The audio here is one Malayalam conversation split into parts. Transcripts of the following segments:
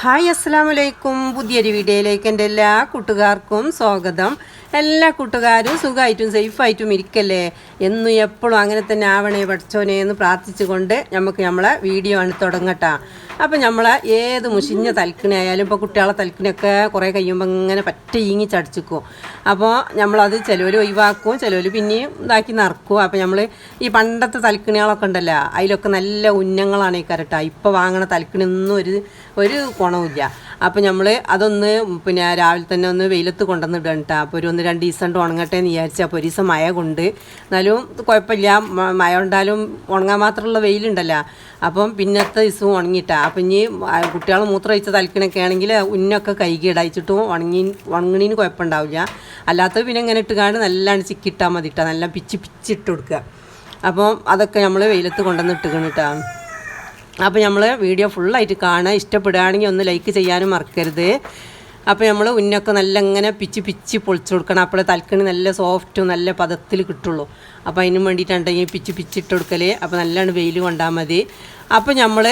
ഹായ് അസ്സാം വലൈക്കും പുതിയൊരു വീഡിയോയിലേക്ക് എന്റെ എല്ലാ കൂട്ടുകാർക്കും സ്വാഗതം. എല്ലാ കൂട്ടുകാരും സുഖമായിട്ടും സേഫായിട്ടും ഇരിക്കല്ലേ? എന്നും എപ്പോഴും അങ്ങനെ തന്നെ ആവണേ പഠിച്ചോനെ എന്ന് പ്രാർത്ഥിച്ചുകൊണ്ട് നമുക്ക് നമ്മളെ വീഡിയോ ആണ് തുടങ്ങട്ടാ. അപ്പം നമ്മളെ ഏത് മുഷിഞ്ഞ തൽക്കിനായാലും ഇപ്പോൾ കുട്ടികളെ തൽക്കിനൊക്കെ കുറേ കഴിയുമ്പോൾ ഇങ്ങനെ പറ്റ ഈങ്ങി ചടിച്ചിക്കും. അപ്പോൾ നമ്മളത് ചിലവർ ഒഴിവാക്കും ചിലവർ പിന്നെയും ഇതാക്കി നിറക്കും അപ്പോൾ നമ്മൾ ഈ പണ്ടത്തെ തൽക്കിണികളൊക്കെ ഉണ്ടല്ലോ അതിലൊക്കെ നല്ല ഉന്നങ്ങളാണ് ഈ കരട്ട. ഇപ്പോൾ വാങ്ങണ തൽക്കിനൊന്നും ഒരു ഒരു ഗുണവുമില്ല. അപ്പോൾ നമ്മൾ അതൊന്ന് പിന്നെ രാവിലെ തന്നെ ഒന്ന് വെയിലത്ത് കൊണ്ടുവന്നിടണം കേട്ടോ അപ്പോൾ ഒരു ഒന്ന് രണ്ട് ദിവസം കൊണ്ട് ഉണങ്ങട്ടെ എന്ന് വിചാരിച്ചു അപ്പോൾ ഒരു ദിവസം മഴ കൊണ്ട്. എന്നാലും കുഴപ്പമില്ല. മഴ ഉണ്ടാലും ഉണങ്ങാൻ മാത്രമുള്ള വെയിലുണ്ടല്ലോ. അപ്പം പിന്നത്തെ ദിവസവും ഉണങ്ങിയിട്ടാ. അപ്പം ഇനി കുട്ടികൾ മൂത്രം ഒഴിച്ച് തലക്കിനൊക്കെ ആണെങ്കിൽ ഉന്നൊക്കെ കൈകി ഇടയിച്ചിട്ടും ഉണങ്ങി ഉണങ്ങണീന് കുഴപ്പമുണ്ടാവില്ല. അല്ലാത്തത് പിന്നെ ഇങ്ങനെ ഇട്ടുകാണ്ട് നല്ലതാണ് ചിക്കിട്ടാൽ മതി ഇട്ടാ നല്ല പിച്ച് പിച്ചിട്ട് കൊടുക്കുക. അപ്പം അതൊക്കെ നമ്മൾ വെയിലത്ത് കൊണ്ടുവന്ന് ഇട്ടുകണിട്ടാണ് അപ്പോൾ നമ്മൾ വീഡിയോ ഫുള്ളായിട്ട് കാണുക. ഇഷ്ടപ്പെടുകയാണെങ്കിൽ ഒന്ന് ലൈക്ക് ചെയ്യാനും മറക്കരുത്. അപ്പോൾ നമ്മൾ ഉന്നൊക്കെ നല്ല ഇങ്ങനെ പിച്ച് പിച്ച് പൊളിച്ചു കൊടുക്കണം. അപ്പോൾ തൽക്കണി നല്ല സോഫ്റ്റും നല്ല പദത്തിൽ കിട്ടുള്ളൂ. അപ്പോൾ അതിന് വേണ്ടിയിട്ടുണ്ടെങ്കിൽ പിച്ച് പിച്ചിട്ട് കൊടുക്കൽ അപ്പോൾ നല്ലോണം വെയിൽ കൊണ്ടാൽ മതി. അപ്പോൾ നമ്മൾ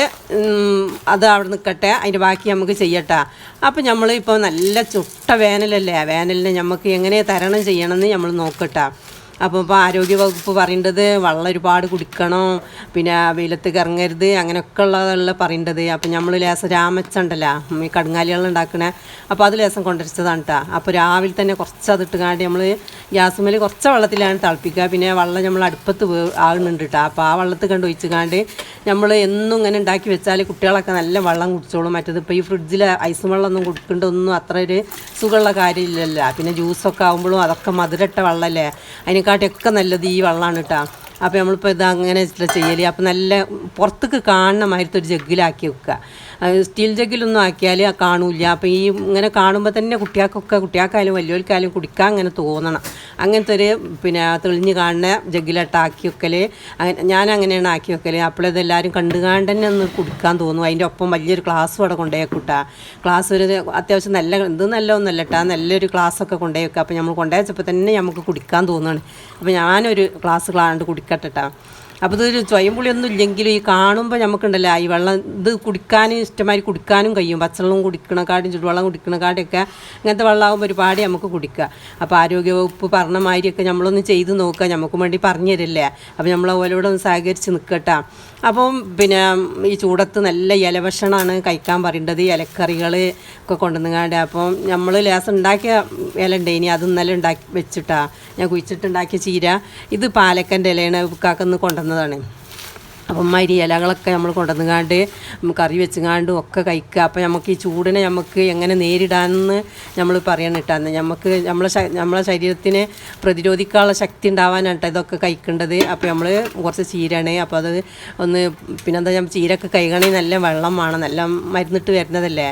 അത് അവിടെ നിൽക്കട്ടെ അതിന്റെ ബാക്കി നമുക്ക് ചെയ്യട്ടെ. അപ്പോൾ നമ്മൾ ഇപ്പോൾ നല്ല ചുട്ട വേനലല്ലേ? വേനലിനെ നമുക്ക് എങ്ങനെ തരണം ചെയ്യണമെന്ന് നമ്മൾ നോക്കട്ടെ. അപ്പോൾ ഇപ്പോൾ ആരോഗ്യവകുപ്പ് പറയേണ്ടത് വെള്ളം ഒരുപാട് കുടിക്കണം പിന്നെ വെയിലത്തേക്ക് ഇറങ്ങരുത് അങ്ങനെയൊക്കെ ഉള്ളതല്ല പറയേണ്ടത്. അപ്പോൾ നമ്മൾ ലേസം രാമച്ച ഉണ്ടല്ലോ ഈ കടുങ്ങാലികൾ ഉണ്ടാക്കണേ. അപ്പോൾ അത് ലേസം കൊണ്ടുവച്ചതാണ് കേട്ടോ അപ്പോൾ രാവിലെ തന്നെ കുറച്ച് അതിട്ട് അത് ഇട്ടുകാണ്ട് നമ്മൾ ഗ്യാസുമേൽ കുറച്ച് വെള്ളത്തിലാണ് തിളപ്പിക്കുക. പിന്നെ വെള്ളം നമ്മൾ അടുപ്പത്ത് ആകുന്നുണ്ട് കേട്ടോ അപ്പോൾ ആ വെള്ളത്തിൽ കണ്ട് ഒഴിച്ചുകാണ്ട് നമ്മൾ എന്നും ഇങ്ങനെ ഉണ്ടാക്കി വെച്ചാൽ കുട്ടികളൊക്കെ നല്ല വെള്ളം കുടിച്ചോളും. മറ്റത് ഇപ്പോൾ ഈ ഫ്രിഡ്ജിൽ ഐസ് വെള്ളമൊന്നും കൊടുക്കേണ്ട ഒന്നും അത്ര ഒരു സുഖമുള്ള കാര്യമില്ലല്ലോ. പിന്നെ ജ്യൂസൊക്കെ ആകുമ്പോഴും അതൊക്കെ മധുരട്ട വെള്ളമല്ലേ അതിനെക്കാട്ടിയൊക്കെ നല്ലത് ഈ വെള്ളമാണ് കേട്ടോ അപ്പോൾ നമ്മളിപ്പോൾ ഇത് അങ്ങനെ ചെയ്യൽ അപ്പോൾ നല്ല പുറത്തേക്ക് മാതിരത്തെ ഒരു ജഗ്ഗിലാക്കി വെക്കുക. സ്റ്റീൽ ജഗ്ഗിലൊന്നും ആക്കിയാൽ കാണൂല അപ്പോൾ ഈ ഇങ്ങനെ കാണുമ്പോൾ തന്നെ കുട്ടികൾക്കൊക്കെ കുട്ടികൾക്കായാലും വലിയവർക്കായാലും കുടിക്കാൻ അങ്ങനെ തോന്നണം. അങ്ങനത്തെ ഒരു പിന്നെ തെളിഞ്ഞ് കാണുന്ന ജഗ്ഗിലിട്ടാക്കി വെക്കൽ അങ്ങനെ ഞാൻ അങ്ങനെയാണ് ആക്കി വെക്കൽ അപ്പോഴത് എല്ലാവരും കണ്ടുകാണ്ട് തന്നെ ഒന്ന് കുടിക്കാൻ തോന്നും. അതിന്റെ ഒപ്പം വലിയൊരു ക്ലാസ്സും അവിടെ കൊണ്ടുപോയിക്കൂട്ടാ ക്ലാസ് ഒരു അത്യാവശ്യം നല്ല ഇത് നല്ല ഒന്നല്ല കേട്ടാ നല്ലൊരു ക്ലാസ്സൊക്കെ കൊണ്ടുപോയി വെക്കുക അപ്പോൾ നമ്മൾ കൊണ്ടുപോയപ്പോൾ തന്നെ നമുക്ക് കുടിക്കാൻ തോന്നുകയാണ് അപ്പോൾ ഞാനൊരു ക്ലാസ് കാണാണ്ട് കുടിക്കട്ടെ ട്ടാ. അപ്പോൾ ഇതൊരു സ്വയം പുളിയൊന്നും ഇല്ലെങ്കിലും ഈ കാണുമ്പോൾ നമുക്കുണ്ടല്ലോ ഈ വെള്ളം ഇത് കുടിക്കാനും ഇഷ്ടമായി കുടിക്കാനും കഴിയും. പച്ചവെള്ളം കുടിക്കണക്കാട്ടും ചുടുവെള്ളം കുടിക്കണക്കാട്ടൊക്കെ ഇങ്ങനത്തെ വെള്ളമാകുമ്പോൾ ഒരുപാട് നമുക്ക് കുടിക്കുക അപ്പോൾ ആരോഗ്യവകുപ്പ് പറഞ്ഞ മാതിരിയൊക്കെ നമ്മളൊന്ന് ചെയ്ത് നോക്കുക. നമുക്ക് വേണ്ടി പറഞ്ഞു തരില്ലേ? അപ്പോൾ നമ്മൾ ഓലോടെ ഒന്ന് സഹകരിച്ച് നിൽക്കട്ടെ അപ്പം പിന്നെ ഈ ചൂടത്ത് നല്ല ഇലഭക്ഷണമാണ് കഴിക്കാൻ പറയേണ്ടത്. ഇലക്കറികൾ ഒക്കെ കൊണ്ടുവന്നുകാണ്ട് അപ്പം നമ്മൾ ലേസം ഉണ്ടാക്കിയ ഇല ഉണ്ടേനി അത് ഇന്നലെ ഉണ്ടാക്കി വെച്ചിട്ടാ. ഞാൻ കുഴിച്ചിട്ടുണ്ടാക്കിയ ചീര. ഇത് പാലക്കന്റെ ഇലയാണ് കാക്കന്ന് കൊണ്ടുവന്നതാണ്. അപ്പം മരി ഇലകളൊക്കെ നമ്മൾ കൊണ്ടുവന്നുകാണ്ട് കറി വെച്ചുകാണ്ടും ഒക്കെ കഴിക്കുക. അപ്പം നമുക്ക് ഈ ചൂടിനെ നമുക്ക് എങ്ങനെ നേരിടാമെന്ന് നമ്മൾ പറയണം നമുക്ക് നമ്മളെ നമ്മളെ ശരീരത്തിന് പ്രതിരോധിക്കാനുള്ള ശക്തി ഉണ്ടാവാനാണ്ട്ടോ ഇതൊക്കെ കഴിക്കേണ്ടത്. അപ്പോൾ നമ്മൾ കുറച്ച് ചീരാണ്. അപ്പോൾ അത് ഒന്ന് പിന്നെന്താ ഞാൻ ചീരൊക്കെ കഴിക്കണമെങ്കിൽ നല്ല വെള്ളം വേണം. നല്ല മരുന്നിട്ട് വരുന്നതല്ലേ.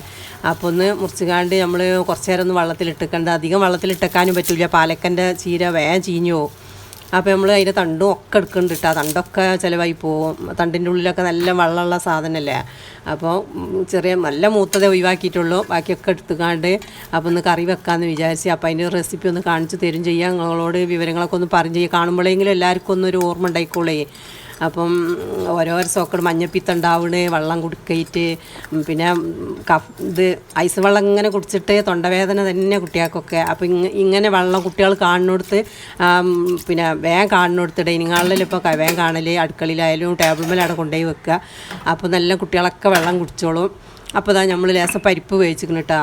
അപ്പോൾ ഒന്ന് മുറിച്ചുകാണ്ട് നമ്മൾ കുറച്ച് നേരം ഒന്ന് വെള്ളത്തിലിട്ടേക്കേണ്ട. അധികം വെള്ളത്തിലിട്ടേക്കാനും പറ്റില്ല പാലക്കന്റെ ചീര വേഗം ചീഞ്ഞു പോകും അപ്പോൾ നമ്മൾ അതിന്റെ തണ്ടും ഒക്കെ എടുക്കുന്നുണ്ട് കേട്ടോ തണ്ടൊക്കെ ചിലവായി പോവും. തണ്ടിന്റെ ഉള്ളിലൊക്കെ നല്ല വെള്ളമുള്ള സാധനമല്ലേ അപ്പോൾ ചെറിയ നല്ല മൂത്തതേ ഒഴിവാക്കിയിട്ടുള്ളൂ. ബാക്കിയൊക്കെ എടുത്തുകാണ്ട് അപ്പോൾ ഒന്ന് കറി വെക്കാമെന്ന് വിചാരിച്ച് അപ്പോൾ അതിന്റെ റെസിപ്പി ഒന്ന് കാണിച്ച് തരും ചെയ്യാം. നിങ്ങളോട് വിവരങ്ങളൊക്കെ ഒന്ന് പറഞ്ഞു ചെയ്യുക കാണുമ്പോഴെങ്കിലും എല്ലാവർക്കും ഒന്നൊരു ഓർമ്മ ഉണ്ടായിക്കോളേ. അപ്പം ഓരോരോ സോക്കട് മഞ്ഞപ്പിത്തം ഉണ്ടാവണേ വെള്ളം കുടിക്കയിട്ട് പിന്നെ കഫ് ഇത് ഐസ് വെള്ളം ഇങ്ങനെ കുടിച്ചിട്ട് തൊണ്ടവേദന തന്നെ കുട്ടികൾക്കൊക്കെ. അപ്പം ഇങ്ങ ഇങ്ങനെ വെള്ളം കുട്ടികൾ കാണുന്നിടത്ത് പിന്നെ വേഗം കാണുന്നിടത്ത് ഡൈനിങ് ഹാളിൽ ഇപ്പോൾ വേഗം കാണൽ അടുക്കളയിലായാലും ടേബിൾ മേലാണ് കൊണ്ടുപോയി വെക്കുക. അപ്പോൾ നല്ല കുട്ടികളൊക്കെ വെള്ളം കുടിച്ചോളും. അപ്പോൾ ഇതാ നമ്മൾ ലേസം പരിപ്പ് വേവിച്ചിരിക്കണം കേട്ടോ.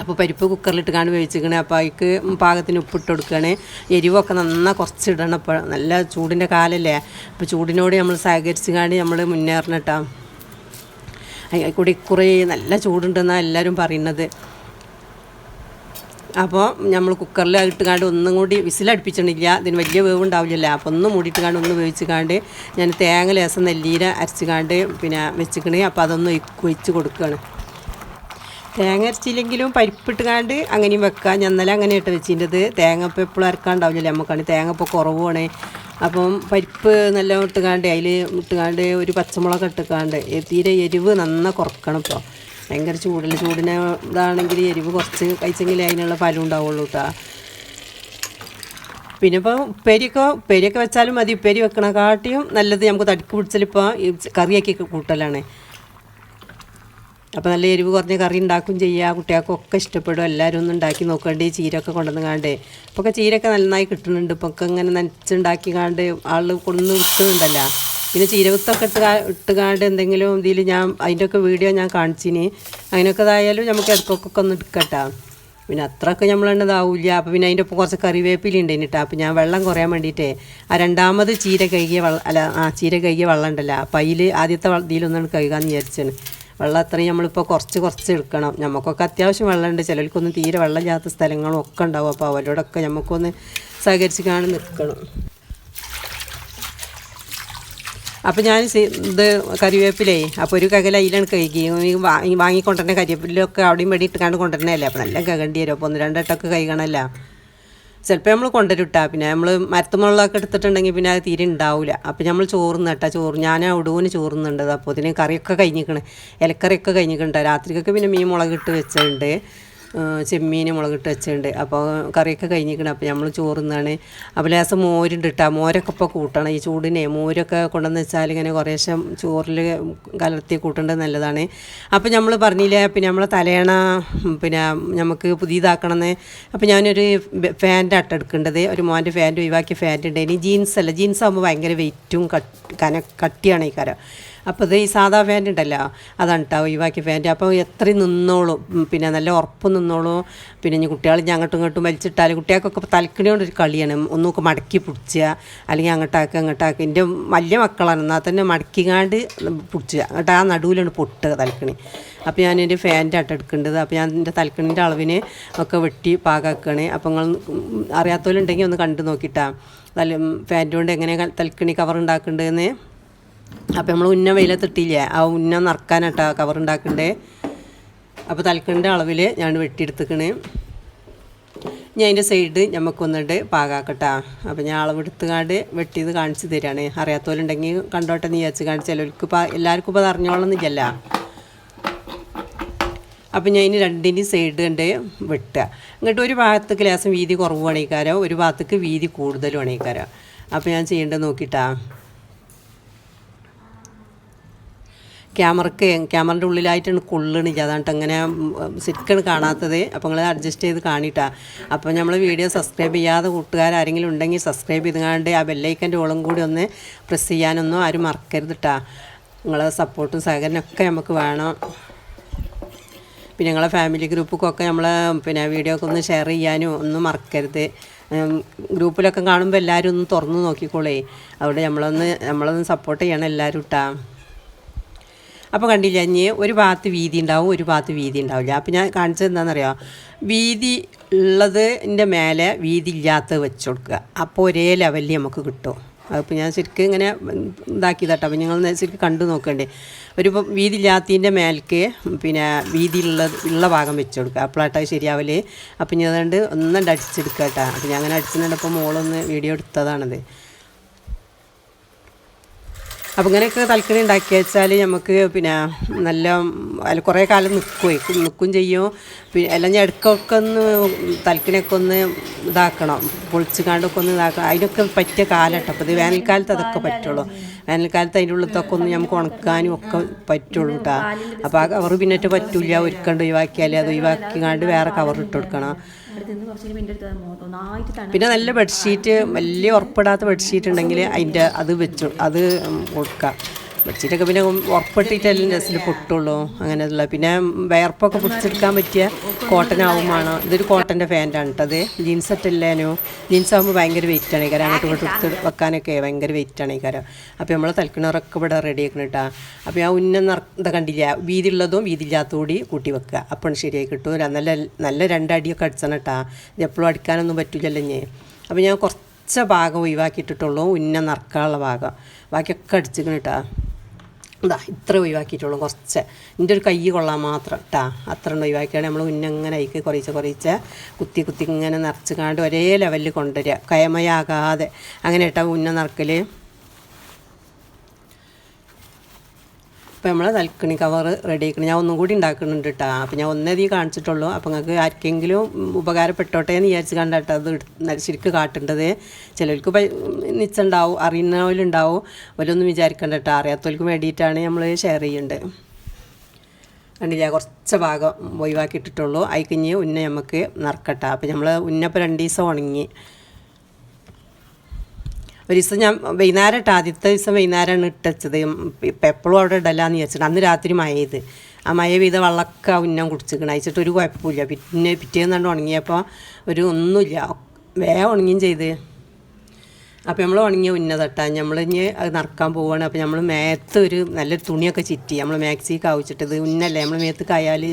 അപ്പോൾ പരിപ്പ് കുക്കറിലിട്ട് കാണി വേവിച്ചിരിക്കണേ. അപ്പോൾ അതിക്ക് പാകത്തിന് ഉപ്പിട്ട് കൊടുക്കുകയാണ് എരിവൊക്കെ നന്നാ കുറച്ച് ഇപ്പോൾ നല്ല ചൂടിന്റെ കാലല്ലേ. അപ്പോൾ ചൂടിനോട് നമ്മൾ സഹകരിച്ച് കാണി നമ്മൾ മുന്നേറണം കേട്ടോ അതിൽ കൂടി കുറേ നല്ല ചൂടുണ്ടെന്നാണ് എല്ലാവരും പറയുന്നത്. അപ്പോൾ നമ്മൾ കുക്കറിൽ ഇട്ട് കാണ്ട് ഒന്നും കൂടി വിസിലടുപ്പിച്ചിട്ടില്ല. ഇതിന് വലിയ വേവ് ഉണ്ടാവില്ലല്ലോ അപ്പോൾ ഒന്ന് മൂടിയിട്ട് കാണ്ട് ഒന്ന് വേവിച്ച് കാണ്ട് ഞാൻ തേങ്ങ ലേസം നെല്ലീര അരച്ച് കാണ്ട് പിന്നെ വെച്ചിക്കണേ. അപ്പോൾ അതൊന്ന് ഒഴിച്ച് കൊടുക്കുകയാണ് തേങ്ങ അരച്ചില്ലെങ്കിലും പരിപ്പിട്ടുകാണ്ട് അങ്ങനെയും വെക്കാം. ഞാൻ അങ്ങനെ ഇട്ട് വെച്ചിന്റെത്. തേങ്ങ ഇപ്പോൾ എപ്പോഴും അരക്കാണ്ടാവില്ലല്ലേ നമുക്കാണ് തേങ്ങ ഇപ്പോൾ കുറവാണ്. അപ്പം പരിപ്പ് നല്ല ഇട്ടുകാണ്ട് അതിൽ ഇട്ടുകാണ്ട് ഒരു പച്ചമുളക് ഇട്ടുകാണ്ട് തീരെ എരിവ് നന്ന കുറക്കണം ഇപ്പോൾ ഭയങ്കര ചൂടില്ല? ചൂടിന് ഇതാണെങ്കിൽ എരിവ് കുറച്ച് കഴിച്ചെങ്കിലേ അതിനുള്ള ഫലം ഉണ്ടാവുള്ളൂ കേട്ടോ പിന്നെ ഇപ്പോൾ ഉപ്പേരിയൊക്കെ ഉപ്പേരിയൊക്കെ വെച്ചാലും മതി. ഉപ്പേരി വെക്കണ കാട്ടിയും നല്ലത് നമുക്ക് തടുക്ക് പിടിച്ചാലിപ്പോൾ ഈ കറിയാക്കി കൂട്ടലാണ്. അപ്പോൾ നല്ല എരിവ് കുറഞ്ഞ കറി ഉണ്ടാക്കും ചെയ്യുക കുട്ടികൾക്കൊക്കെ ഇഷ്ടപ്പെടും. എല്ലാവരും ഒന്ന് ഉണ്ടാക്കി നോക്കേണ്ടി ചീരയൊക്കെ കൊണ്ടുവന്ന് കാണ്ടേ അപ്പോൾ ഒക്കെ ചീരയൊക്കെ നന്നായി കിട്ടുന്നുണ്ട്. ഇപ്പോൾ ഒക്കെ ഇങ്ങനെ നനച്ചുണ്ടാക്കി കാണ്ട് ആൾ കൊണ്ടുവന്ന് വിൽക്കുന്നുണ്ടല്ലോ. പിന്നെ ചീരവത്തൊക്കെ ഇട്ട് കാ- ഇട്ട് കാണ്ട് എന്തെങ്കിലും ഇതിൽ ഞാൻ അതിന്റെ ഒക്കെ വീഡിയോ ഞാൻ കാണിച്ചിന്. അതിനൊക്കെ ഇതായാലും നമുക്ക് ഇടക്കൊക്കെ ഒന്ന് എടുക്കട്ടാ. പിന്നെ അത്രയൊക്കെ നമ്മളെണ്ണ ഇതാവില്ല. അപ്പോൾ പിന്നെ അതിന്റെ ഒപ്പം കുറച്ച് കറിവേപ്പില ഉണ്ട് എന്നിട്ട് അപ്പോൾ ഞാൻ വെള്ളം കുറയാൻ വേണ്ടിയിട്ടേ ആ രണ്ടാമത് ചീര കഴുകിയ വെള്ളം അല്ല ആ ചീര കഴുകിയ വെള്ളം ഉണ്ടല്ലോ. അപ്പോൾ അതിൽ ആദ്യത്തെ ഇതിലൊന്നാണ് കഴുകാമെന്ന് വിചാരിച്ചാണ് വെള്ളം അത്രയും നമ്മളിപ്പോൾ കുറച്ച് കുറച്ച് എടുക്കണം. നമുക്കൊക്കെ അത്യാവശ്യം വെള്ളമുണ്ട്. ചിലർക്കൊന്നും തീരെ വെള്ളമില്ലാത്ത സ്ഥലങ്ങളും ഒക്കെ ഉണ്ടാവും. അപ്പോൾ അവരോടൊക്കെ നമുക്കൊന്ന് സഹകരിച്ച് കാണി നിൽക്കണം അപ്പോൾ ഞാൻ ഇത് കറിവേപ്പിലേ അപ്പോൾ ഒരു കകല അതിലാണ് കഴുകി വാങ്ങിക്കൊണ്ടിരുന്ന കറിവേപ്പിലൊക്കെ അവിടെയും വേണ്ടി ഇട്ടുകാണ്ട് കൊണ്ടുവരണല്ലേ അപ്പോൾ നല്ല കകണ്ടി വരും അപ്പോൾ ഒന്ന് രണ്ടെട്ടൊക്കെ കഴുകണമല്ല. ചിലപ്പോൾ നമ്മൾ കൊണ്ടുവരുട്ടാ. പിന്നെ നമ്മൾ മരത്തുമുളകൊക്കെ എടുത്തിട്ടുണ്ടെങ്കിൽ പിന്നെ അത് തീരെ ഉണ്ടാവില്ല അപ്പോൾ നമ്മൾ ചോറുന്ന കേട്ടോ ചോറ് ഞാൻ ഉടുവിന് ചോറുന്നുണ്ട് അപ്പോൾ ഇതിന് കറിയൊക്കെ കഴിഞ്ഞിരിക്കണേ ഇലക്കറിയൊക്കെ കഴിഞ്ഞിട്ടുണ്ട് രാത്രിക്കൊക്കെ പിന്നെ മീൻ മുളകിട്ട് വെച്ചിട്ടുണ്ട് ചെമ്മീൻ മുളകിട്ട് വെച്ചിട്ടുണ്ട്. അപ്പോൾ കറിയൊക്കെ കഴിഞ്ഞിരിക്കണം. അപ്പോൾ നമ്മൾ ചോറുന്നാണ്. അപ്പോൾ ലേസം മോരുണ്ട് കേട്ടോ മോരൊക്കെ ഇപ്പോൾ കൂട്ടണം. ഈ ചൂടിനെ മോരൊക്കെ കൊണ്ടുവന്ന് വെച്ചാൽ ഇങ്ങനെ കുറേശ്ശെ ചോറിൽ കലർത്തി കൂട്ടേണ്ടത് നല്ലതാണ്. അപ്പോൾ നമ്മൾ പറഞ്ഞില്ലേ പിന്നെ നമ്മളെ തലേണ പിന്നെ നമുക്ക് പുതിയതാക്കണമെന്ന് അപ്പോൾ ഞാനൊരു ഫാന്റെ അട്ട എടുക്കേണ്ടത്. ഒരു മോന്റെ ഫാന്റ് ഒഴിവാക്കിയ ഫാന്റ് ഉണ്ട് ഇനി ജീൻസ് അല്ല. ജീൻസ് ആകുമ്പോൾ ഭയങ്കര വെയിറ്റും കന കട്ടിയാണ് ഈ കരം. അപ്പോൾ ഇത് ഈ സാധാ ഫാന്റ് ഉണ്ടല്ലോ അതാണ് കേട്ടോ ഒഴിവാക്കിയ ഫാന്റ് അപ്പോൾ എത്രയും നിന്നോളും. പിന്നെ നല്ല ഉറപ്പ് നിന്നോളും. പിന്നെ ഇനി കുട്ടികൾ ഇനി അങ്ങോട്ടും ഇങ്ങോട്ടും വലിച്ചിട്ടാൽ കുട്ടികൾക്കൊക്കെ തലക്കണി കൊണ്ടൊരു കളിയാണ്. ഒന്നൊക്കെ മടക്കി പിടിച്ചുക അല്ലെങ്കിൽ അങ്ങോട്ടാക്കുക അങ്ങോട്ടാക്കുക എന്റെ വലിയ മക്കളാണ്. എന്നാൽ തന്നെ മടക്കിങ്ങാണ്ട് പിടിച്ചുക അങ്ങോട്ട് ആ നടുവിലാണ് പൊട്ടുക തലക്കിണി. അപ്പോൾ ഞാൻ എന്റെ ഫാന്റെ അട്ടെടുക്കേണ്ടത് അപ്പോൾ ഞാൻ എന്റെ തലക്കണിന്റെ അളവിന് ഒക്കെ വെട്ടി പാകാക്കണേ. അപ്പോൾ നിങ്ങൾ അറിയാത്തവരുണ്ടെങ്കിൽ ഒന്ന് കണ്ടു നോക്കിയിട്ടാ തല ഫാന്റെ കൊണ്ട് എങ്ങനെ തലക്കിണി കവർ ഉണ്ടാക്കേണ്ടതെന്ന് അപ്പോൾ നമ്മൾ ഉന്ന വെയിലത്തിട്ടില്ലേ? ആ ഉന്ന നറക്കാനാട്ടാ കവർ ഉണ്ടാക്കണ്ടേ അപ്പോൾ തൽക്കണ്ട അളവിൽ ഞാൻ വെട്ടിയെടുത്തിക്കണ്. ഞാൻ അതിന്റെ സൈഡ് നമുക്കൊന്നിട്ട് പാകാക്കട്ടാ. അപ്പോൾ ഞാൻ അളവെടുത്തുകാണ്ട് വെട്ടിയത് കാണിച്ചു തരികയാണ് അറിയാത്തവരുണ്ടെങ്കിൽ കണ്ടോട്ടെ നീ വെച്ച് കാണിച്ച് ചിലർക്ക് ഇപ്പോൾ എല്ലാവർക്കും ഇപ്പോൾ അറിഞ്ഞോളന്നില്ല അപ്പം ഞാൻ ഇനി രണ്ടിന്റെ സൈഡ് കണ്ട് വെട്ടുക. എന്നിട്ട് ഒരു ഭാഗത്തേക്ക് ലേശം വീതി കുറവ് വേണേക്കാരോ ഒരു ഭാഗത്തേക്ക് വീതി കൂടുതൽ വേണേക്കാരോ അപ്പോൾ ഞാൻ ചെയ്യേണ്ടത് നോക്കിയിട്ടാ ക്യാമറക്ക് ക്യാമറന്റെ ഉള്ളിലായിട്ടാണ് കൊള്ളണില്ല അതാണ് അങ്ങനെ ശരിക്കാണ് കാണാത്തത്. അപ്പോൾ നിങ്ങൾ അഡ്ജസ്റ്റ് ചെയ്ത് കാണിട്ടാ. അപ്പോൾ നമ്മൾ വീഡിയോ സബ്സ്ക്രൈബ് ചെയ്യാതെ കൂട്ടുകാരെങ്കിലും ഉണ്ടെങ്കിൽ സബ്സ്ക്രൈബ് ചെയ്തുകൊണ്ട് ആ ബെല്ലൈക്കന്റെ ഓളം കൂടി ഒന്ന് പ്രസ് ചെയ്യാനൊന്നും ആരും മറക്കരുത് കേട്ടാ നിങ്ങളെ സപ്പോർട്ടും സഹകരണമൊക്കെ നമുക്ക് വേണം. പിന്നെ ഞങ്ങളെ ഫാമിലി ഗ്രൂപ്പൊക്കെ നമ്മൾ പിന്നെ വീഡിയോ ഒക്കെ ഒന്ന് ഷെയർ ചെയ്യാനും ഒന്നും മറക്കരുത്. ഗ്രൂപ്പിലൊക്കെ കാണുമ്പോൾ എല്ലാവരും ഒന്ന് തുറന്ന് നോക്കിക്കോളേ. അവിടെ നമ്മളൊന്ന് നമ്മളൊന്ന് സപ്പോർട്ട് ചെയ്യണം എല്ലാവരും ഇട്ടാ അപ്പോൾ കണ്ടില്ല ഇനി ഒരു ഭാഗത്ത് വീതി ഉണ്ടാവും ഒരു ഭാഗത്ത് വീതി ഉണ്ടാവില്ല. അപ്പോൾ ഞാൻ കാണിച്ചത് എന്താണെന്നറിയാം? വീതി ഉള്ളതിന്റെ മേലെ വീതി ഇല്ലാത്തത് വെച്ച് കൊടുക്കുക. അപ്പോൾ ഒരേ ലെവലിൽ നമുക്ക് കിട്ടും. അപ്പോൾ ഞാൻ ശരിക്കും ഇങ്ങനെ ഇതാക്കിയതാട്ടോ അപ്പോൾ നിങ്ങൾ ശരിക്കും കണ്ടു നോക്കണ്ടേ. ഒരു വീതി ഇല്ലാത്തതിന്റെ മേൽക്ക് പിന്നെ വീതി ഉള്ള ഭാഗം വെച്ച് കൊടുക്കുക. അപ്പോഴാട്ടോ ശരിയാവൽ. അപ്പോൾ ഞാൻ അതുകൊണ്ട് ഒന്നും അടിച്ചെടുക്കുക കേട്ടോ അപ്പോൾ ഞാൻ അങ്ങനെ അടിച്ചിട്ടുണ്ടപ്പോൾ മോളൊന്ന് വീഡിയോ എടുത്തതാണത്. അപ്പം ഇങ്ങനെയൊക്കെ തൽക്കണി ഉണ്ടാക്കി വെച്ചാൽ നമുക്ക് പിന്നെ നല്ല അല്ല കുറേ കാലം നിൽക്കുകയും നിൽക്കും ചെയ്യും. പിന്നെ എല്ലാം ഞാൻ ഇടയ്ക്കൊക്കെ ഒന്ന് തൽക്കണിയൊക്കെ ഒന്ന് ഇതാക്കണം. പൊളിച്ചു കാണ്ടൊക്കെ ഒന്ന് ഇതാക്കണം. അതിനൊക്കെ പറ്റിയ കാലട്ടോ അപ്പോൾ ഇത് വേനൽക്കാലത്ത് അതൊക്കെ പറ്റുള്ളൂ. വേനൽക്കാലത്ത് അതിന്റെ ഉള്ളിലത്തൊക്കെ ഒന്ന് നമുക്ക് ഉണക്കാനും ഒക്കെ പറ്റുള്ളൂ കേട്ടോ അപ്പോൾ ആ കവർ പിന്നിട്ട് പറ്റില്ല ഒരുക്കണ്ട് ഒഴിവാക്കിയാൽ അത് ഒഴിവാക്കി കണ്ട് വേറെ കവർ ഇട്ട് കൊടുക്കണം. പിന്നെ നല്ല ബെഡ്ഷീറ്റ് വലിയ ഉറപ്പിടാത്ത ബെഡ്ഷീറ്റ് ഉണ്ടെങ്കിൽ അതിന്റെ അത് വെച്ചു അത് കൊടുക്കാം. ബെഡ്ഷീറ്റൊക്കെ പിന്നെ ഉറപ്പിട്ടിട്ടല്ലേ നെസ്സിൽ പൊട്ടുള്ളൂ അങ്ങനെയുള്ള പിന്നെ വയർപ്പൊക്കെ പിടിച്ചെടുക്കാൻ പറ്റിയ കോട്ടൺ ആവുമാണ് ഇതൊരു കോട്ടന്റെ ഫാന്റാണ് കേട്ടത് ജീൻസ് ഇട്ടില്ലേനു ജീൻസ് ആകുമ്പോൾ ഭയങ്കര വെയിറ്റ് ആണ് കാരണം അങ്ങോട്ട് ഇങ്ങോട്ട് എടുത്ത് വെക്കാനൊക്കെ ഭയങ്കര വെയിറ്റ് ആണ് കാരണം അപ്പോൾ നമ്മൾ തൽക്കിണറൊക്കെ ഇവിടെ റെഡി ആക്കണം കേട്ടോ അപ്പോൾ ആ ഉന്നം ഇത് കണ്ടില്ല? വീതി ഉള്ളതും വീതി ഇല്ലാത്തതും കൂടി കൂട്ടി വെക്കുക അപ്പോൾ ശരിയായി കിട്ടും. നല്ല നല്ല രണ്ടടിയൊക്കെ അടിച്ചണം കേട്ടോ ഇത് എപ്പോഴും അടിക്കാനൊന്നും പറ്റില്ലല്ലോ ഞാൻ അപ്പോൾ ഞാൻ കുറച്ച് ഭാഗം ഒഴിവാക്കിയിട്ടിട്ടുള്ളൂ. ഉന്നം നിറക്കാനുള്ള ഭാഗം. ബാക്കിയൊക്കെ അടിച്ചിക്കണം കേട്ടോ ഇതാ ഇത്ര ഒഴിവാക്കിയിട്ടുള്ളൂ കുറച്ച്. എന്റെ ഒരു കൈ കൊള്ളാൻ മാത്രം കേട്ടാ അത്ര ഒഴിവാക്കിയാണ് നമ്മൾ ഉന്നങ്ങനെ അയക്ക് കുറേശ്ശെ കുറേച്ച് കുത്തി കുത്തി ഇങ്ങനെ നിറച്ച് കാണ്ട് ഒരേ ലെവലിൽ കൊണ്ടുവരിക. കയമയാകാതെ. അങ്ങനെ ഇട്ടാൽ ഉന്ന നിറക്കൽ അപ്പോൾ നമ്മൾ തൽക്കണി കവർ റെഡി ആക്കണം ഞാൻ ഒന്നും കൂടി ഉണ്ടാക്കുന്നുണ്ട് കേട്ടോ അപ്പോൾ ഞാൻ ഒന്നേ കാണിച്ചിട്ടുള്ളൂ. അപ്പോൾ നിങ്ങൾക്ക് ആർക്കെങ്കിലും ഉപകാരപ്പെട്ടോട്ടെ എന്ന് വിചാരിച്ച് കണ്ടിട്ട് അത് ശരിക്കും കാട്ടേണ്ടത്. ചിലർക്ക് നിച്ചുണ്ടാവും അറിയുന്നവരുണ്ടാവും. അവരൊന്നും വിചാരിക്കണ്ട കേട്ടോ അറിയാത്തവർക്ക് വേണ്ടിയിട്ടാണ് നമ്മൾ ഷെയർ ചെയ്യേണ്ടത് കണ്ടില്ല? കുറച്ച് ഭാഗം ഒഴിവാക്കിയിട്ടിട്ടുള്ളൂ. അതിക്കഞ്ഞ് ഉന്ന നമുക്ക് നറക്കട്ടെ അപ്പോൾ നമ്മൾ ഉന്നപ്പോൾ രണ്ട് ദിവസം ഉണങ്ങി. ഒരു ദിവസം ഞാൻ വൈകുന്നേരം ഇട്ട് ആദ്യത്തെ ദിവസം വൈകുന്നേരമാണ് ഇട്ടച്ചത്. ഇപ്പം എപ്പോഴും അവിടെ ഇടലാന്ന് വിചാരിച്ചിട്ട് അന്ന് രാത്രി മഴ ചെയ്ത് ആ മഴ പെയ്ത വെള്ളമൊക്കെ ഉന്നം കുടിച്ചിരിക്കണം അയച്ചിട്ട് ഒരു കുഴപ്പമില്ല പിന്നെ പിറ്റേന്ന് കണ്ട് ഉണങ്ങിയപ്പോൾ ഒരു ഒന്നുമില്ല. വേഗം ഉണങ്ങിയും ചെയ്ത്. അപ്പോൾ നമ്മൾ ഉണങ്ങിയ ഉന്നതട്ടാ. നമ്മൾ ഇനി അത് നടക്കാൻ പോവുകയാണ് അപ്പോൾ നമ്മൾ മേത്ത് ഒരു നല്ല തുണിയൊക്കെ ചിറ്റി. നമ്മൾ മാക്സി കാവിച്ചിട്ട് ഇത് ഉന്നല്ലേ? നമ്മൾ മേത്ത് കായാൽ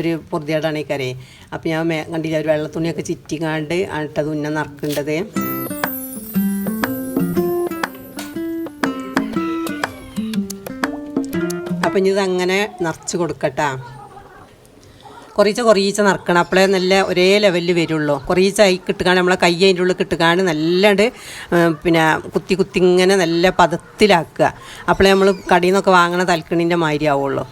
ഒരു പൊറുതിയാടാണ് കരയെ. അപ്പോൾ ഞാൻ മേ കണ്ടില്ല? ഒരു വെള്ള തുണിയൊക്കെ ചിറ്റിക്കാണ്ട് ആണിട്ടത് ഉന്നം നറക്കേണ്ടത്. അപ്പം ഇനി ഇതങ്ങനെ നിറച്ച് കൊടുക്കട്ടാ. കുറേച്ച കുറേച്ച നിറക്കണം. അപ്പോഴേ നല്ല ഒരേ ലെവലിൽ വരുള്ളൂ. കുറേച്ച ആയി കിട്ടുകയാണ് നമ്മളെ കൈ അതിന്റെ ഉള്ളിൽ കിട്ടുകയാണ് നല്ലണ്ട് പിന്നെ കുത്തി കുത്തി ഇങ്ങനെ നല്ല പദത്തിലാക്കുക അപ്പോഴേ നമ്മൾ കടയിൽ നിന്നൊക്കെ വാങ്ങണ തൽക്കണിന്റെ മാതിരി ആവുള്ളൂ.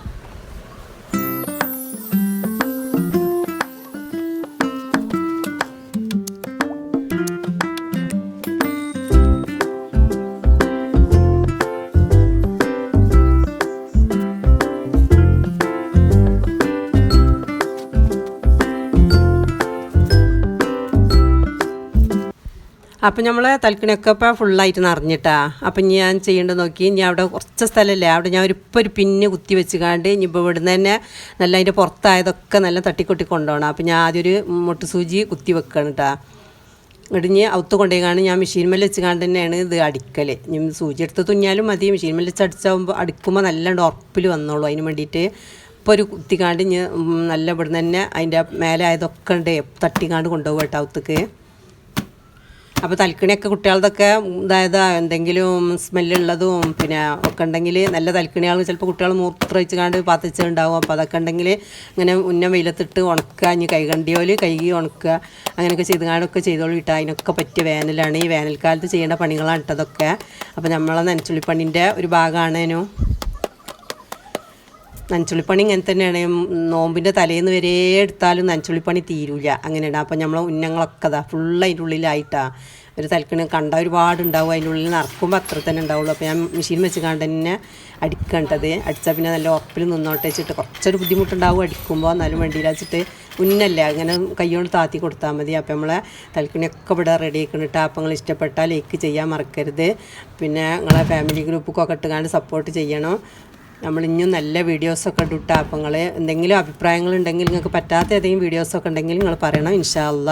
അപ്പം നമ്മൾ തൽക്കണിയൊക്കെ ഇപ്പോൾ ഫുള്ളായിട്ട് നിറഞ്ഞിട്ടാ. അപ്പം ഞാൻ ചെയ്യേണ്ടത് നോക്കി ഞാൻ അവിടെ കുറച്ച് സ്ഥലമല്ലേ? അവിടെ ഞാൻ ഒരു ഇപ്പോൾ ഒരു പിന്നെ കുത്തി വെച്ചുകാണ്ട് ഇനി ഇപ്പോൾ ഇവിടുന്ന് തന്നെ നല്ല അതിന്റെ പുറത്തായതൊക്കെ നല്ല തട്ടിക്കൊട്ടി കൊണ്ടുപോകണം അപ്പം ഞാൻ ആദ്യം ഒരു മുട്ട സൂചി കുത്തി വെക്കണം കേട്ടാ ഇടിഞ്ഞ് ഔത്ത് കൊണ്ടുപോയിക്കാണ് ഞാൻ മെഷീൻ മേലെ വെച്ചുകാണ്ട് തന്നെയാണ് ഇത് അടിക്കൽ ഞാൻ സൂചി എടുത്ത് തുന്നിയാലും മതി. മെഷീൻ മേലെ വെച്ച് അടിച്ചാകുമ്പോൾ അടിക്കുമ്പോൾ നല്ല ഉറപ്പിൽ വന്നോളൂ. അതിന് വേണ്ടിയിട്ട് ഇപ്പോൾ ഒരു കുത്തിക്കാണ്ട് ഞാൻ നല്ല ഇവിടുന്ന് തന്നെ അതിന്റെ മേലെ ആയതൊക്കെ ഉണ്ട് തട്ടിക്കാണ്ട് കൊണ്ടുപോകും കേട്ടോ ഔത്തേക്ക് അപ്പോൾ തൽക്കണിയൊക്കെ കുട്ടികളതൊക്കെ അതായത് എന്തെങ്കിലും സ്മെല്ലുള്ളതും പിന്നെ ഒക്കെ ഉണ്ടെങ്കിൽ നല്ല തൽക്കണികൾ ചിലപ്പോൾ കുട്ടികൾ മൂത്ര വെച്ച് കണ്ട് പാത്തിച്ചുണ്ടാവും അപ്പോൾ അതൊക്കെ ഉണ്ടെങ്കിൽ ഇങ്ങനെ ഉന്നം വെയിലത്തിട്ട് ഉണക്കുക ഇനി കൈകണ്ടിയോൽ കൈകി ഉണക്കുക അങ്ങനെയൊക്കെ ചെയ്ത് കാണൊക്കെ ചെയ്തോളൂ ഇട്ടാൽ അതിനൊക്കെ പറ്റിയ വേനലാണ്. ഈ വേനൽക്കാലത്ത് ചെയ്യേണ്ട പണികളാണ് ഇട്ടതൊക്കെ അപ്പോൾ നമ്മളെ നനച്ചുള്ളിപ്പണിന്റെ ഒരു ഭാഗമാണേനു നനച്ചുള്ളിപ്പണി ഇങ്ങനെ തന്നെയാണ്. നോമ്പിന്റെ തലേന്ന് വരെ എടുത്താലും നനച്ചുള്ളിപ്പണി തീരൂല. അങ്ങനെയാണ്. അപ്പം നമ്മൾ ഉന്നങ്ങളൊക്കെ അതാ ഫുൾ അതിന്റെ ഉള്ളിലായിട്ടാ. ഒരു തലക്കണ് കണ്ട ഒരുപാട് ഉണ്ടാവും. അതിന്റെ ഉള്ളിൽ നിറക്കുമ്പോൾ അത്ര തന്നെ ഉണ്ടാവുള്ളൂ. അപ്പോൾ ഞാൻ മെഷീൻ വെച്ച് കണ്ട് തന്നെ അടിക്കേണ്ടത്. അടിച്ചാൽ പിന്നെ നല്ല ഉറപ്പിൽ നിന്നോട്ടെ വെച്ചിട്ട് കുറച്ചൊരു ബുദ്ധിമുട്ടുണ്ടാവും അടിക്കുമ്പോൾ എന്നാലും വണ്ടിയിൽ വെച്ചിട്ട് ഉന്നല്ലേ. അങ്ങനെ കൈകൊണ്ട് താത്തി കൊടുത്താൽ മതി. അപ്പോൾ നമ്മളെ തലക്കണിയൊക്കെ ഇവിടെ റെഡി ആക്കണിട്ട് അപ്പോൾ നിങ്ങൾ ഇഷ്ടപ്പെട്ടാൽ ലൈക്ക് ചെയ്യാൻ മറക്കരുത്. പിന്നെ നിങ്ങളെ ഫാമിലി ഗ്രൂപ്പൊക്കെ ഇട്ടുകാണ്ട് സപ്പോർട്ട് ചെയ്യണം. നമ്മൾ ഇനിയും നല്ല വീഡിയോസൊക്കെ ഇട്ടാ അപ്പോൾ നിങ്ങൾ എന്തെങ്കിലും അഭിപ്രായങ്ങളുണ്ടെങ്കിൽ നിങ്ങൾക്ക് പറ്റാത്ത ഏതെങ്കിലും വീഡിയോസൊക്കെ ഉണ്ടെങ്കിൽ നിങ്ങൾ പറയണം. ഇൻഷാല്ല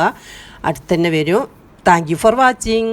അടുത്തന്നെ അടുത്ത് വരും. Thank you for watching